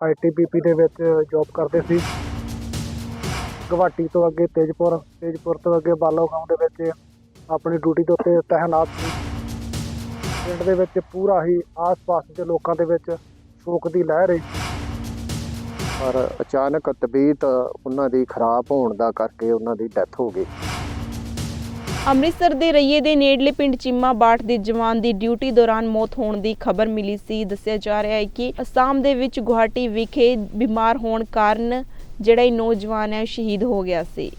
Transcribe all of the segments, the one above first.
ITBP ਦੇ ਵਿੱਚ job ਕਰਦੇ ਸੀ। ਗੁਹਾਟੀ ਤੋਂ ਅੱਗੇ ਤੇਜਪੁਰ ਤੇਜਪੁਰ ਤੋਂ ਅੱਗੇ ਬਾਲੋ ਦੇ ਵਿੱਚ ਆਪਣੀ ਡਿਊਟੀ ਦੇ ਉੱਤੇ ਤਹਿਨਾਤ ਸੀ। ਪਿੰਡ ਦੇ ਵਿੱਚ ਪੂਰਾ ਹੀ ਆਸ-ਪਾਸ ਦੇ ਲੋਕਾਂ ਦੇ ਵਿੱਚ ਸ਼ੋਕ ਦੀ ਲਹਿਰ ਹੈ ਪਰ ਅਚਾਨਕ ਤਬੀਅਤ ਉਹਨਾਂ ਦੀ ਖਰਾਬ ਹੋਣ ਦਾ ਕਰਕੇ ਉਹਨਾਂ ਦੀ ਡੈਥ ਹੋ ਗਈ। ਅੰਮ੍ਰਿਤਸਰ ਦੇ ਰਈਏ ਦੇ ਨੇੜਲੇ ਪਿੰਡ ਚੀਮਾ ਬਾਠ ਦੇ ਜਵਾਨ ਦੀ ਡਿਊਟੀ ਦੌਰਾਨ ਮੌਤ ਹੋਣ ਦੀ ਖਬਰ ਮਿਲੀ ਸੀ। ਦੱਸਿਆ ਜਾ ਰਿਹਾ ਹੈ ਕਿ ਅਸਾਮ ਦੇ ਵਿੱਚ ਗੁਹਾਟੀ ਵਿਖੇ ਬਿਮਾਰ ਹੋਣ ਕਾਰਨ ਜਿਹੜਾ ਇਹ ਨੌਜਵਾਨ ਹੈ ਸ਼ਹੀਦ ਹੋ ਗਿਆ ਸੀ।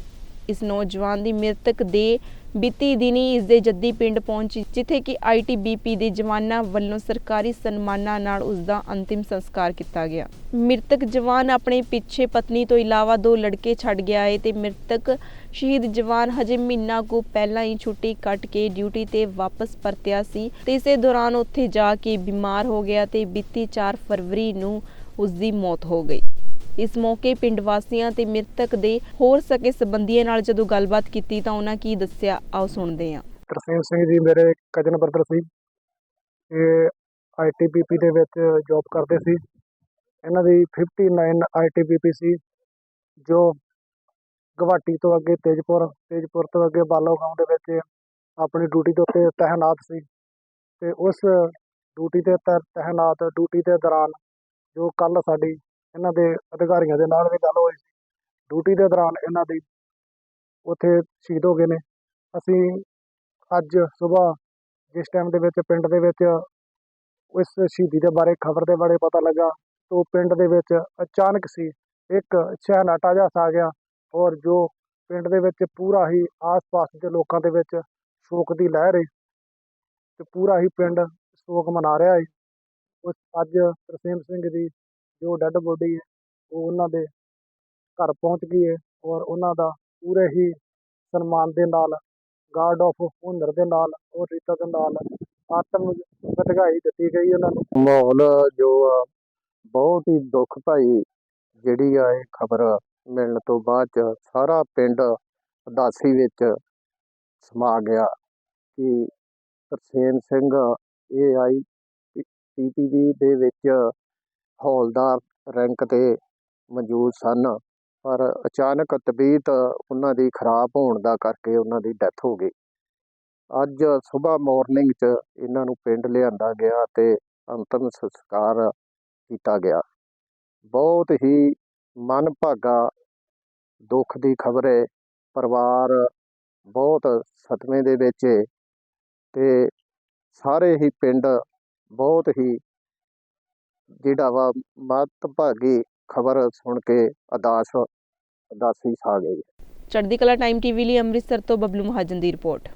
ਇਸ ਨੌਜਵਾਨ ਦੀ ਮ੍ਰਿਤਕ ਦੇ ਬੀਤੀ ਦਿਨੀ ਇਸ ਦੇ ਜੱਦੀ ਪਿੰਡ ਪਹੁੰਚੀ, ਜਿੱਥੇ ਕਿ ਆਈਟੀਬੀਪੀ ਦੇ ਜਵਾਨਾਂ ਵੱਲੋਂ ਸਰਕਾਰੀ ਸਨਮਾਨਾਂ ਨਾਲ ਉਸ ਦਾ ਅੰਤਿਮ ਸੰਸਕਾਰ ਕੀਤਾ ਗਿਆ। ਮ੍ਰਿਤਕ ਜਵਾਨ ਆਪਣੇ ਪਿੱਛੇ ਪਤਨੀ ਤੋਂ ਇਲਾਵਾ ਦੋ ਲੜਕੇ ਛੱਡ ਗਿਆ ਹੈ ਤੇ ਮ੍ਰਿਤਕ ਸ਼ਹੀਦ ਜਵਾਨ ਹਜੇ ਮਹੀਨਾ ਕੁ ਪਹਿਲਾਂ ਹੀ ਛੁੱਟੀ ਕੱਟ ਕੇ ਡਿਊਟੀ ਤੇ ਵਾਪਸ ਪਰਤਿਆ ਸੀ ਤੇ ਇਸੇ ਦੌਰਾਨ ਉੱਥੇ ਜਾ ਕੇ ਬਿਮਾਰ ਹੋ ਗਿਆ ਤੇ ਬੀਤੀ 4 ਫਰਵਰੀ ਨੂੰ ਉਸ ਦੀ ਮੌਤ ਹੋ ਗਈ। ਇਸ ਮੌਕੇ ਪਿੰਡ ਵਾਸੀਆਂ ਤੇ ਮ੍ਰਿਤਕ ਦੇ ਹੋਰ ਸਕੇ ਸਬੰਧੀਆਂ ਨਾਲ ਜਦੋਂ ਗੱਲਬਾਤ ਕੀਤੀ ਤਾਂ ਉਹਨਾਂ ਕੀ ਦੱਸਿਆ? ਆਓ ਸੁਣਦੇ ਹਾਂ। ਤਰਸੇਮ ਸਿੰਘ ਜੀ ਮੇਰੇ ਕਜ਼ਨ ਬ੍ਰਦਰ ਸੀ। ਇਹ ਆਈਟੀਬੀਪੀ ਦੇ ਵਿੱਚ ਜੌਬ ਕਰਦੇ ਸੀ। ਇਹਨਾਂ ਦੀ 59 ਆਈਟੀਬੀਪੀ ਸੀ, ਜੋ ਗੁਹਾਟੀ ਤੋਂ ਅੱਗੇ ਤੇਜਪੁਰ ਤੇਜਪੁਰ ਤੋਂ ਅੱਗੇ ਬਾਲੋ ਗਾਉਂ ਦੇ ਵਿੱਚ ਆਪਣੀ ਡਿਊਟੀ ਦੇ ਉੱਤੇ ਤਹਿਨਾਤ ਸੀ। ਤੇ ਉਸ ਡਿਊਟੀ ਦੇ ਤੈ- ਤੈਨਾਤ ਡਿਊਟੀ ਦੇ ਦੌਰਾਨ ਜੋ ਕੱਲ ਸਾਡੀ ਇਹਨਾਂ ਦੇ ਅਧਿਕਾਰੀਆਂ ਦੇ ਨਾਲ ਵੀ ਗੱਲ ਹੋਈ ਸੀ। ਡਿਊਟੀ ਦੇ ਦੌਰਾਨ ਇਹਨਾਂ ਦੀ ਉੱਥੇ ਸ਼ਹੀਦ ਹੋ ਗਏ ਨੇ। ਅਸੀਂ ਅੱਜ ਸਵੇਰ ਜਿਸ ਟਾਈਮ ਦੇ ਵਿੱਚ ਪਿੰਡ ਦੇ ਵਿੱਚ ਇਸ ਸ਼ਹੀਦੀ ਦੇ ਬਾਰੇ ਖਬਰ ਦੇ ਬਾਰੇ ਪਤਾ ਲੱਗਾ ਤਾਂ ਪਿੰਡ ਦੇ ਵਿੱਚ ਅਚਾਨਕ ਸੀ। ਇੱਕ ਛਹਿਨਾਟਾ ਜਿਹਾ ਛਾ ਗਿਆ ਔਰ ਜੋ ਪਿੰਡ ਦੇ ਵਿੱਚ ਪੂਰਾ ਹੀ ਆਸ-ਪਾਸ ਦੇ ਲੋਕਾਂ ਦੇ ਵਿੱਚ ਸ਼ੋਕ ਦੀ ਲਹਿਰ ਹੈ ਤੇ ਪੂਰਾ ਹੀ ਪਿੰਡ ਸ਼ੋਕ ਮਨਾ ਰਿਹਾ ਹੈ ਉਸ ਅੱਜ ਤਰਸੇਮ ਸਿੰਘ ਦੀ ਜੋ ਡੈੱਡ ਬੋਡੀ ਹੈ, ਉਹ ਉਹਨਾਂ ਦੇ ਘਰ ਪਹੁੰਚ ਗਈ ਹੈ ਔਰ ਉਹਨਾਂ ਦਾ ਪੂਰੇ ਹੀ ਸਨਮਾਨ ਦੇ ਨਾਲ ਗਾਰਡ ਆਫ ਹੁਨਰ ਦੇ ਨਾਲ ਔਰ ਰੀਤਾ ਦੇ ਨਾਲ ਆਤਮ ਵਧਾਈ ਦਿੱਤੀ ਗਈ ਉਹਨਾਂ ਨੂੰ। ਮਾਹੌਲ ਜੋ ਬਹੁਤ ਹੀ ਦੁੱਖ ਭਾਈ ਜਿਹੜੀ ਆ ਇਹ ਖਬਰ ਮਿਲਣ ਤੋਂ ਬਾਅਦ ਚ ਸਾਰਾ ਪਿੰਡ ਉਦਾਸੀ ਵਿੱਚ ਸਮਾ ਗਿਆ ਕਿ ਤਰਸੇਮ ਸਿੰਘ ਇਹ ਆਈ ਪੀਟੀਵੀ ਦੇ ਵਿੱਚ ਹੌਲਦਾਰ ਰੈਂਕ ਤੇ ਮੌਜੂਦ ਸਨ, ਪਰ ਅਚਾਨਕ ਤਬੀਅਤ ਉਹਨਾਂ ਦੀ ਖਰਾਬ ਹੋਣ ਦਾ ਕਰਕੇ ਉਹਨਾਂ ਦੀ ਡੈਥ ਹੋ ਗਈ। ਅੱਜ ਸਵੇਰ ਮਾਰਨਿੰਗ 'ਚ ਇਹਨਾਂ ਨੂੰ ਪਿੰਡ ਲਿਆਂਦਾ ਗਿਆ ਅਤੇ ਅੰਤਮ ਸੰਸਕਾਰ ਕੀਤਾ ਗਿਆ। ਬਹੁਤ ਹੀ ਮਨਭਾਗਾ ਦੁੱਖ ਦੀ ਖਬਰ ਹੈ ਪਰਿਵਾਰ ਬਹੁਤ ਸਦਮੇ ਦੇ ਵਿੱਚ ਹੈ ਤੇ ਸਾਰੇ ਹੀ ਪਿੰਡ ਬਹੁਤ ਹੀ ਜਿਹੜਾ ਵਾ ਮੱਤਭਾਗੀ ਖਬਰ ਸੁਣ ਕੇ ਅਦਾਸ ਉਦਾਸੀ ਛਾ ਗਈ। ਚੜ੍ਹਦੀ ਕਲਾ ਟਾਈਮ ਟੀਵੀ ਲਈ ਅੰਮ੍ਰਿਤਸਰ ਤੋਂ ਬਬਲੂ ਮਹਾਜਨ ਦੀ ਰਿਪੋਰਟ।